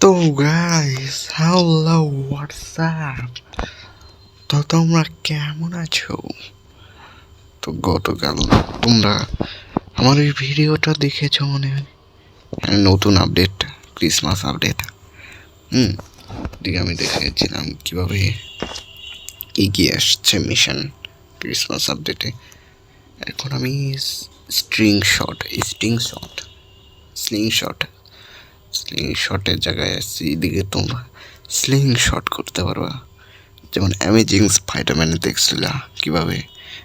তো guys hello WhatsApp তো তোমরা কেমন আছো? তো গতকাল তোমরা আমার এই ভিডিওটা দেখেছ মনে হয়? হ্যাঁ, নতুন আপডেট ক্রিসমাস আপডেট হুম দিকে আমি দেখেছিলাম কীভাবে এগিয়ে আসছে মিশন ক্রিসমাস আপডেটে এখন আমি string shot string shot sling shot sling শটের জায়গায় আসছি, এদিকে তোমরা স্লিং শট করতে পারবা। যেমন অ্যামেজিং স্পাইডারম্যানে দেখছিল, কীভাবে?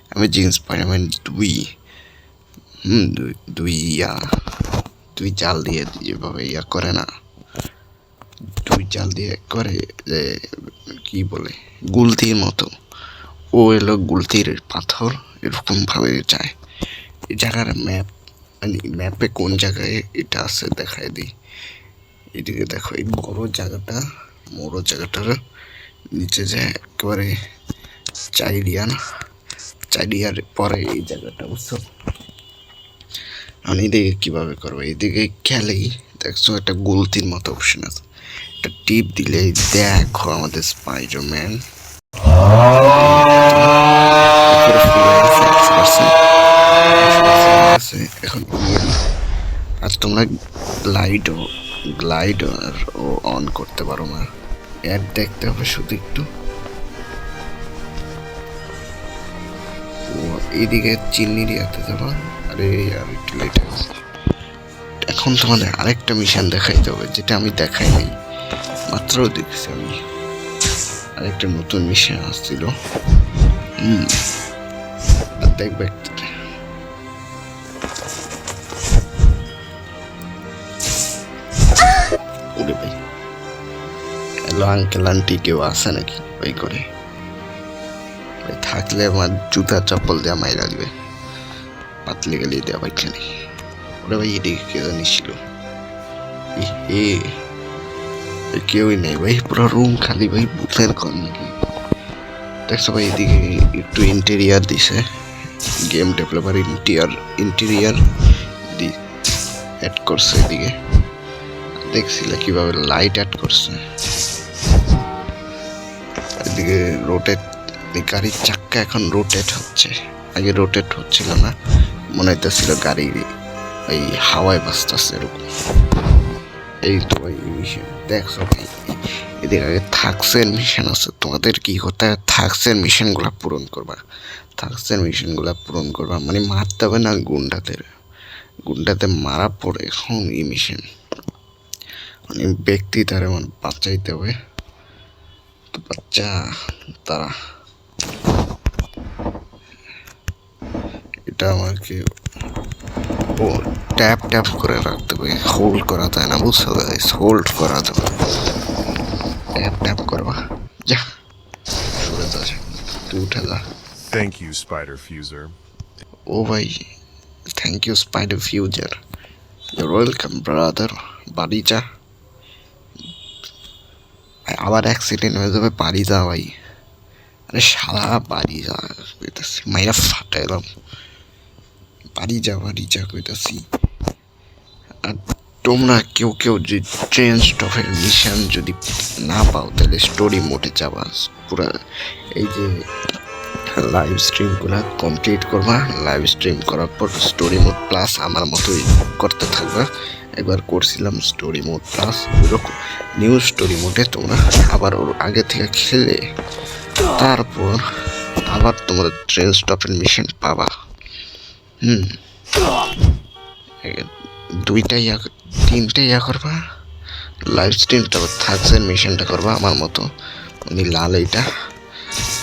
অ্যামেজিং স্পাইডারম্যান দুই, হুম, দুই ইয়া, দুই জাল দিয়ে যেভাবে ইয়া করে না, দুই জাল দিয়ে করে যে, কি বলে, গুলতির মতো। ও এলো গুলতির পাথর, এরকমভাবে যায়। এ জায়গার ম্যাপ মানে ম্যাপে কোন জায়গায় এটা আছে দেখাই দিই। এদিকে দেখো, এই বড় জায়গাটা, বড় জায়গাটার নিচে যে একেবারে চাইরিয়ান, চাইরিয়ার পরে এই জায়গাটা, বুঝছ? আমি এদিকে কীভাবে করব? এদিকে খেলেই, দেখছ, একটা গুলতির মতো অপশন আছে। একটা টিপ দিলে, দেখো আমাদের স্পাইডারম্যান এখন আর তোমরা লাইটও গ্লাইড ও অন করতে পারো না। অ্যাড দেখতে হবে শুধু একটু। ও এইদিকে দিয়াতে যাব। আরে, আর একটু লেট আছে এখন তোমাদের আরেকটা মিশন দেখাইতে হবে, যেটা আমি দেখাই নাই। মাত্র দেখছি আমি। আরেকটা নতুন মিশন আসছিল। হুম। দেখবে ওরে ভাই হ্যালো আঙ্কেল আন্টি কেউ আসে নাকি? ওই করে। থাকলে আমার জুতা চপ্পল দেওয়া মাই লাগবে পাতলে গেলে দেওয়া বাইকে নেই ওরে ভাই, এদিকে কে জানিস ছিল। এ কেউই নেই ভাই, পুরো রুম খালি ভাই বুথের কর নাকি দেখছ ভাই, এদিকে একটু ইন্টেরিয়ার দিছে। গেম ডেভেলপার ইন্টেরিয়ার দি অ্যাড করছে এদিকে। দেখছিলে কীভাবে লাইট অ্যাড করছে। এদিকে রোটেট গাড়ির চাক্কা এখন রোটেট হচ্ছে। আগে রোটেট হচ্ছিল না, মনে হইতেছিল গাড়ি এই হাওয়ায় বাঁচতেছে এরকম। এই তো ভাই মিশন দেখছ ভাই এদিকে আগে থাকসের মিশন আছে। তোমাদের কি হবে থাকসের মিশনগুলো পূরণ করবা। থাকসের মিশনগুলো পূরণ করবা মানে মারতে হবে না গুন্ডাদের। গুন্ডাতে মারা পড়ে এখন এই মিশন মানে ব্যক্তি তারা মানে বাঁচাইতে হবে। তো বাচ্চা তারা এটা আমাকে ও ট্যাপ ট্যাপ করে রাখতে হবে। হোল্ড করা যায় না বুঝছ গাইস হোল্ড করা যাবে ট্যাপ ট্যাপ করবা। যা সরে যা তুই উঠে যা। Thank you, Spider Fuser. ও ভাই thank you spider future you're welcome brother বাড়ি যা। আবার অ্যাক্সিডেন্ট হয়ে যাবে, বাড়ি যা ভাই। আরে সারা বাড়ি যা কইতাছি। মাইরা ফাটাইলাম বাড়ি যা বাড়ি যা কইতাছি। আর তোমরা কেউ কেউ যে ট্রেন স্টপের মিশন যদি না পাও, তাহলে স্টোরি মোটে যাবা। পুরা এই যে লাইভ স্ট্রিমগুলো কমপ্লিট করবা। লাইভ স্ট্রিম করার পর স্টোরি মোড প্লাস আমার মতোই করতে থাকবা। একবার করছিলাম স্টোরি মোড প্লাস ওইরকম নিউ স্টোরি মোডে তোমরা আবার ওর আগে থেকে খেলে। তারপর আবার তোমরা ট্রেন স্টপের মিশন পাবা। হুম। দুইটা ইয়া তিনটে ইয়া করবা। লাইভ স্ট্রিমটা থাকছে মিশনটা করবা আমার মতো। উনি লাল এইটা।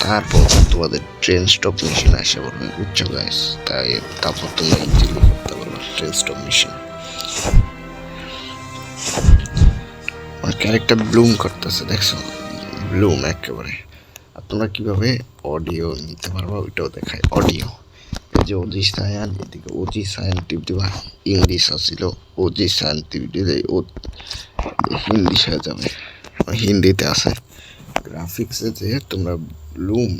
তারপর তোমাদের ট্রেন স্টপ মেশিন আসে পড়বে বুঝছ গাইস তাই তারপর তোমরা ইজিলি করতে পারবে train stop machine character bloom করতেছে, দেখছ? ব্লুম একেবারে। আর তোমরা কীভাবে অডিও নিতে পারবা, ওইটাও দেখায় অডিও। এই যে অজি সায়ান, এদিকে অজি সায়ান টিপ দিবা। ইংলিশ আসছিল অজি সায়ান টিপ ও হিন্দি হয়ে যাবে। হিন্দিতে আছে। গ্রাফিক্সে যে তোমরা ব্লুম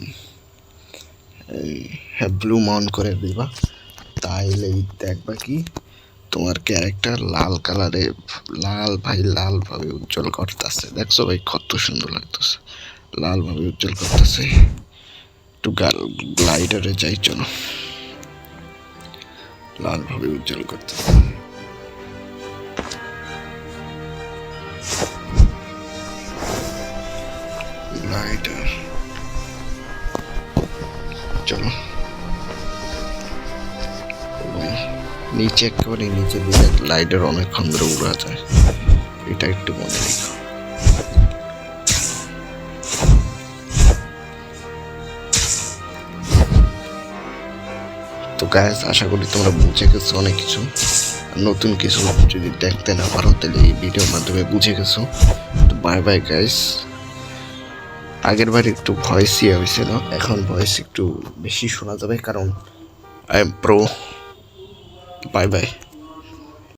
হ্যাঁ ব্লুম অন করে দিবা, তাইলেই দেখবা কি তোমার ক্যারেক্টার লাল কালারে লাল ভাই লাল ভাবে উজ্জ্বল করতেছে। দেখছ ভাই কত সুন্দর লাগতেছে। লাল ভাবে উজ্জ্বল করতেছে। একটু গাল গ্লাইডারে যাই, চলো। লাল ভাবে উজ্জ্বল গ্লাইডার চলো। নিচে একেবারে নিচে দিলে লাইটের অনেকক্ষণ ধরে উড়া যায়। এটা একটু মনে রেখো। তো গাইস আশা করি তোমরা বুঝে গেছো অনেক কিছু। নতুন কিছু যদি দেখতে না পারো, তাহলে এই ভিডিওর মাধ্যমে বুঝে গেছো। তো বাই বাই গাইস আগের বার একটু ভয়েস ইয়ে হয়েছিল, এখন ভয়েস একটু বেশি শোনা যাবে, কারণ I am pro bye bye